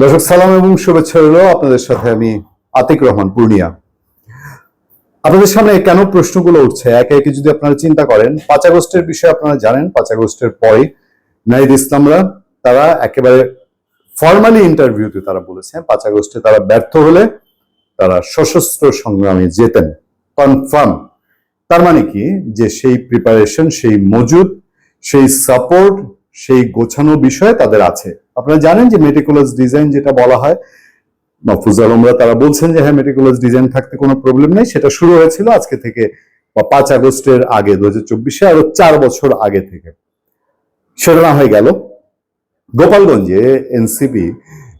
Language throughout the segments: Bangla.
দর্শক, সালাম এবং শুভেচ্ছা রইল আপনাদের সাথে আমি আতিক রহমান, পূর্ণিয়া। আপনাদের সামনে কেন প্রশ্নগুলো উঠছে? একে একে যদি আপনারা চিন্তা করেন, পাঁচ আগস্টের বিষয়ে আপনারা জানেন, পাঁচ আগস্টের পরে নাইদ ইসলামরা তারা একেবারে ফর্মালি ইন্টারভিউতে তারা বলেছেন, পাঁচ আগস্টে তারা ব্যর্থ হলে তারা সশস্ত্র সংগ্রামে যেতেন। কনফার্ম তার মানে কি? যে সেই প্রিপারেশন সেই মজুদ, সেই সাপোর্ট সেই গোছানো বিষয় তাদের আছে। আপনারা জানেন যে মেটিকুলাস ডিজাইন যেটা বলা হয় আলমরা তারা বলছেন যে হ্যাঁ মেটিকুলাস ডিজাইন থাকতে কোনো প্রবলেম নেই। সেটা শুরু হয়েছিল আজকে থেকে, বা পাঁচ আগস্টের আগে দু হাজার চব্বিশে, আরও চার বছর আগে থেকে। সেটা না হয়ে গেল। গোপালগঞ্জে এনসিপি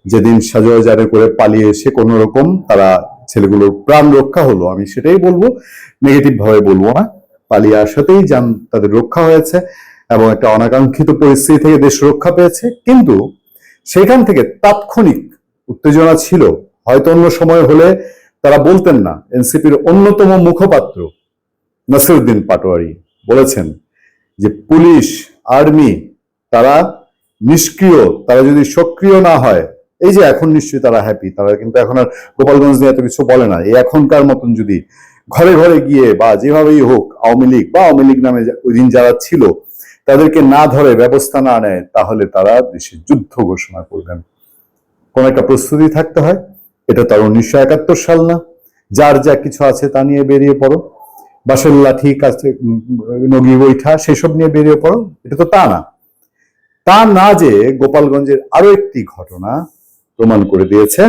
যেদিন সাজোয়া জারে করে পালিয়ে এসে কোনো রকম তারা ছেলেগুলোর প্রাণ রক্ষা হলো, আমি সেটাই বলব। নেগেটিভ ভাবে বলব না। পালিয়ে আসাতেই যান, তাদের রক্ষা হয়েছে এবং একটা অনাকাঙ্ক্ষিত পরিস্থিতি থেকে দেশ রক্ষা পেয়েছে। কিন্তু সেখান থেকে তাৎক্ষণিক উত্তেজনা ছিল। হয়তো অন্য সময় হলে তারা বলতেন না, এনসিপির অন্যতম মুখপাত্র নাসিরুদ্দিন পাটোয়ারি বলেছেন যে পুলিশ, আর্মি তারা নিষ্ক্রিয়, তারা যদি সক্রিয় না হয়, এই যে এখন নিশ্চয়ই তারা হ্যাপি তারা কিন্তু এখন আর গোপালগঞ্জ নিয়ে এত কিছু বলে না। এই এখনকার মতন যদি ঘরে ঘরে গিয়ে বা যেভাবেই হোক আওয়ামী লীগ বা আওয়ামী লীগ নামে ওই দিন যারা ছিল তাদেরকে না ধরে ব্যবস্থা না নেয়, তাহলে তারা দেশে যুদ্ধ ঘোষণা করবেন। কোন একটা প্রস্তুতি থাকতে হয়। এটা তার উনিশশো একাত্তর সাল না। যার যা কিছু আছে তা নিয়ে বেরিয়ে পড়ো। বাসের লাঠি কাছে নগি বৈঠা, সেসব নিয়ে বেরিয়ে পড়ো। এটা তো তা না। তা না যে গোপালগঞ্জের আরও একটি ঘটনা প্রমাণ করে দিয়েছে।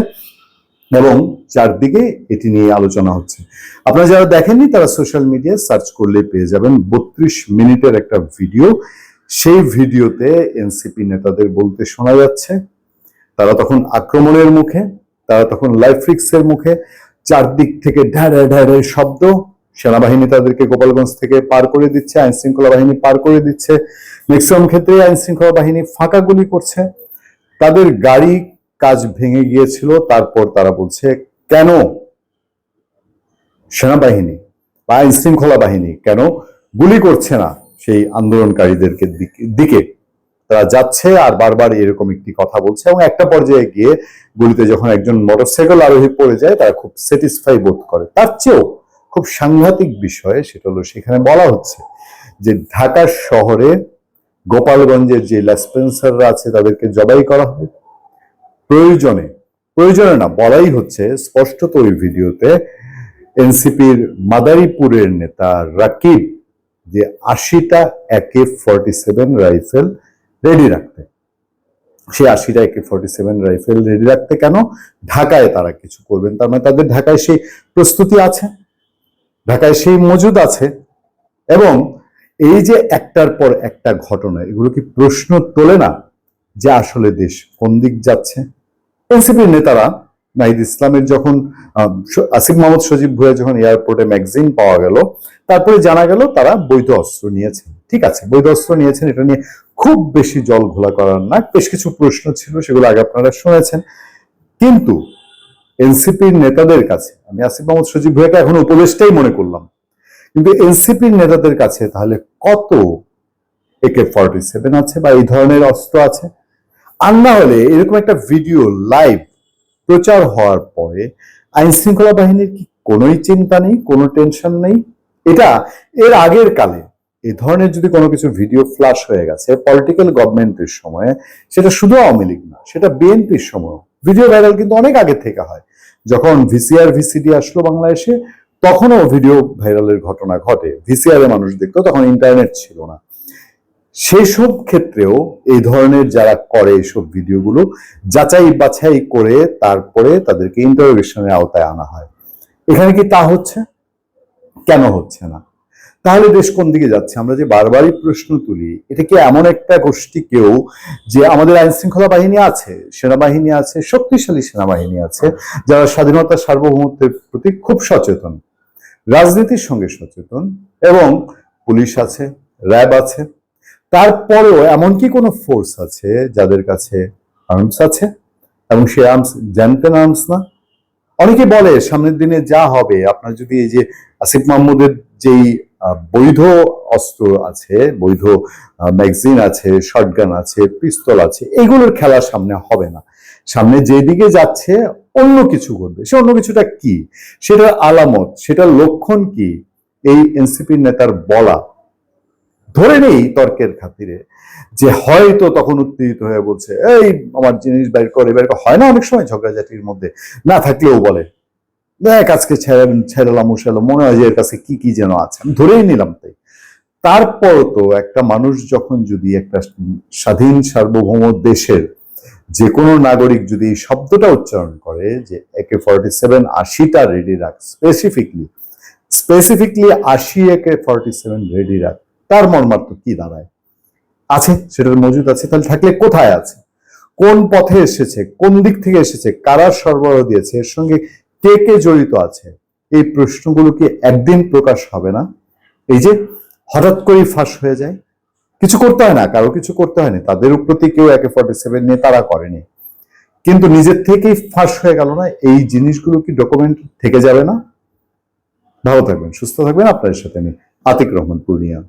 এবং চারদিকে এটি নিয়ে আলোচনা হচ্ছে। আপনারা যারা দেখেননি, তারা সোশ্যাল মিডিয়ায় সার্চ করলে পেয়ে যাবেন বত্রিশ মিনিটের একটা ভিডিও সেই ভিডিওতে এনসিপি নেতাদের বলতে শোনা যাচ্ছে, তারা তখন আক্রমণের মুখে, তারা তখন লাইফ রিক্সের মুখে, চারদিক থেকে ঢ্যাড়ে ঢ্যাড়ে শব্দ সেনাবাহিনী তাদেরকে গোপালগঞ্জ থেকে পার করে দিচ্ছে, আইন শৃঙ্খলা বাহিনী পার করে দিচ্ছে। ম্যাক্সিমাম ক্ষেত্রে আইন শৃঙ্খলা বাহিনী ফাঁকা গুলি করছে। তাদের গাড়ি কাজ ভেঙে গিয়েছিল, তারপর তারা বলছে, কেন? সেনাবাহিনী বা আইন শৃঙ্খলা বাহিনী কেন গুলি করছে না সেই আন্দোলনকারীদেরকে দিকে- তারা যাচ্ছে আর বারবার এরকম একটি কথা বলছে এবং একটা পর্যায়ে গিয়ে গুলিতে যখন একজন মোটরসাইকেল আরোহী পড়ে যায়, তারা খুব স্যাটিসফাই বোধ করে। তার চেয়েও খুব সাংঘাতিক বিষয় সেটা হলো সেখানে বলা হচ্ছে যে ঢাকা শহরে গোপালগঞ্জের যে লেসপেন্সাররা আছে তাদেরকে জবাই করা হবে। প্রয়োজনে প্রয়োজনে না, বলাই হচ্ছে স্পষ্টত ওই ভিডিওতে এনসিপির মাদারীপুরের নেতা রাকিব যে আশিটা একে ফর্টি সেভেন রাইফেল রেডি রাখতে। সেই আশিটা একে ফর্টি সেভেন রাইফেল রেডি রাখতে কেন? ঢাকায় তারা কিছু করবেন, তার মানে তাদের ঢাকায় সেই প্রস্তুতি আছে, ঢাকায় সেই মজুদ আছে এবং এই যে একটার পর একটা ঘটনা, এগুলো কি প্রশ্ন তোলে না যে আসলে দেশ কোন দিক যাচ্ছে? এনসিপির নেতারা নাহিদ ইসলামের যখন আসিফ মোহাম্মদ সজীব ভুয়া যখন এয়ারপোর্টে ম্যাগজিন পাওয়া গেল, তারপরে জানা গেল তারা বৈধ অস্ত্র নিয়েছেন। ঠিক আছে বৈধ অস্ত্র নিয়েছেন, এটা নিয়ে খুব বেশি জল ঘোলা করার না, বেশ কিছু প্রশ্ন ছিল, সেগুলো আগে আপনারা শুনেছেন। কিন্তু এনসিপির নেতাদের কাছে, আমি আসিফ মোহাম্মদ সজীব ভুয়াকে এখন উপদেশটাই মনে করলাম, কিন্তু এনসিপির নেতাদের কাছে তাহলে কত একে ফর্টি সেভেন আছে বা এই ধরনের অস্ত্র আছে? আর না হলে এরকম একটা ভিডিও লাইভ প্রচার হওয়ার পরে আইন শৃঙ্খলা বাহিনীর কি কোনোই চিন্তা নেই, কোনো টেনশন নেই? এটা এর আগের কালে এই ধরনের যদি কোনো কিছু ভিডিও ফ্লাশ হয়ে গেছে পলিটিক্যাল গভর্নমেন্টের সময়, সেটা শুধু আওয়ামী লীগ না, সেটা বিএনপির সময় ভিডিও ভাইরাল কিন্তু অনেক আগে থেকে হয়। যখন ভিসিআর ভিসিডি আসলো বাংলাদেশে তখনও ভিডিও ভাইরালের ঘটনা ঘটে। ভিসিআর এ মানুষ দেখতো, তখন ইন্টারনেট ছিল না। সেই সব ক্ষেত্রেও এই ধরনের যারা করে এইসব ভিডিওগুলো, যাচাই বাছাই করে তারপরে তাদেরকে ইন্টারোগেশনের আওতায় আনা হয়। এখানে কি তা হচ্ছে? কেন হচ্ছে না? তাহলে দেশ কোন দিকে যাচ্ছে? আমরা যে বারবারই প্রশ্ন তুলি, এটা কি এমন একটা গোষ্ঠী কেউ যে আমাদের আইন শৃঙ্খলা বাহিনী আছে, সেনাবাহিনী আছে, শক্তিশালী সেনাবাহিনী আছে, যারা স্বাধীনতা সার্বভৌমত্বের প্রতি খুব সচেতন, রাজনীতির সঙ্গে সচেতন এবং পুলিশ আছে, র্যাব আছে তারপরেও এমন কি কোনো ফোর্স আছে যাদের কাছে আর্মস আছে? এবং সে আর্মস জানতেন আর্মস না? অনেকে বলে সামনের দিনে যা হবে, আপনার যদি এই যে আসিফ মাহমুদের যেই বৈধ অস্ত্র আছে, বৈধ ম্যাগজিন আছে শটগান আছে পিস্তল আছে, এগুলোর খেলা সামনে হবে না। সামনে যেদিকে যাচ্ছে, অন্য কিছু করবে সে অন্য কিছুটা কি? সেটার আলামত, সেটার লক্ষণ কি? এই এনসিপির নেতার বলা ধরে নেই তর্কের খাতিরে যে হয়তো তখন উত্তেজিত হয়ে বলছে, এই আমার জিনিস বের করে বের হয় না অনেক সময় ঝগড়াঝাটির মধ্যে, না থাকলেও বলে। দেখ, আজকে ছেড়ালাম উঠালাম মনে হয় যে এর কাছে কি কি যেন আছে। আমি ধরেই নিলাম তাই। তারপর তো একটা মানুষ যখন যদি একটা স্বাধীন সার্বভৌম দেশের যে কোনো নাগরিক যদি এই শব্দটা উচ্চারণ করে যে একে ফর্টি সেভেন আশিটা রেডি রাখ স্পেসিফিকলি স্পেসিফিকলি আশি একে ফর্টি সেভেন রেডি রাখ তার মর্মার্থ কি দাঁড়ায়? আছে, সেটার মজুদ আছে, তাহলে থাকলে কোথায় আছে? কোন পথে এসেছে? কোন দিক থেকে এসেছে? কারা সরবরাহ দিয়েছে? এর সঙ্গে কে কে জড়িত আছে? এই প্রশ্নগুলো কি একদিন প্রকাশ হবে না? এই যে হঠাৎ করেই ফাঁস হয়ে যায়। কিছু করতে হয় না, কারও কিছু করতে হয়নি। তাদের প্রতি কেউ একে ফর্টি সেভেন নিয়ে তারা করেনি। কিন্তু নিজের থেকেই ফাঁস হয়ে গেল না? এই জিনিসগুলো কি ডকুমেন্ট থেকে যাবে না? ভালো থাকবেন, সুস্থ থাকবেন। আপনাদের সাথে আমি আতিক রহমান, পূর্ণিয়া।